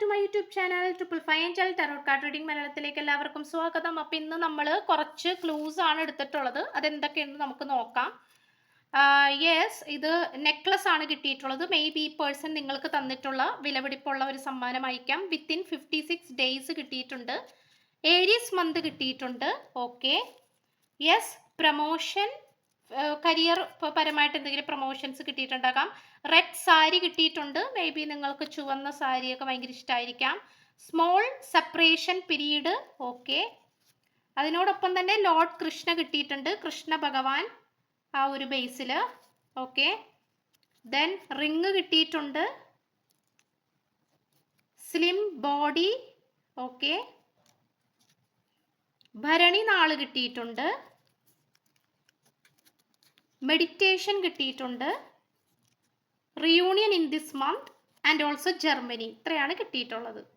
To my YouTube channel triple five angel tarot card reading മലയാളത്തിലേക്ക് എല്ലാവർക്കും സ്വാഗതം. അപ്പം ഇന്ന് നമ്മൾ കുറച്ച് ക്ലൂസ് ആണ് എടുത്തിട്ടുള്ളത്. അതെന്തൊക്കെയെന്ന് നമുക്ക് നോക്കാം. യെസ് ഇത് നെക്ലസ് ആണ് കിട്ടിയിട്ടുള്ളത്. മേ ബി ഈ പേഴ്സൺ നിങ്ങൾക്ക് തന്നിട്ടുള്ള വിലപിടിപ്പുള്ള ഒരു സമ്മാനമായിരിക്കാം. വിത്തിൻ ഫിഫ്റ്റി സിക്സ് ഡേയ്സ് കിട്ടിയിട്ടുണ്ട്. ഏരീസ് മന്ത് കിട്ടിയിട്ടുണ്ട്. ഓക്കെ യെസ് പ്രമോഷൻ കരിയർ പരമായിട്ട് എന്തെങ്കിലും പ്രൊമോഷൻസ് കിട്ടിയിട്ടുണ്ടാകാം. റെഡ് സാരി കിട്ടിയിട്ടുണ്ട്. മേ ബി നിങ്ങൾക്ക് ചുവന്ന സാരിയൊക്കെ ഭയങ്കര ഇഷ്ടമായിരിക്കാം സ്മോൾ സെപ്പറേഷൻ പീരീഡ് ഓക്കെ അതിനോടൊപ്പം തന്നെ ലോർഡ് കൃഷ്ണ കിട്ടിയിട്ടുണ്ട്. കൃഷ്ണ ഭഗവാൻ ആ ഒരു ബേസിൽ ഓക്കെ ദെൻ റിങ് കിട്ടിയിട്ടുണ്ട്. സ്ലിം ബോഡി ഓക്കെ ഭരണി നാൾ കിട്ടിയിട്ടുണ്ട്. മെഡിറ്റേഷൻ കിട്ടിയിട്ടുണ്ട്. Reunion in this month and also Germany ഇത്രയാണ് കിട്ടിയിട്ടുള്ളത്.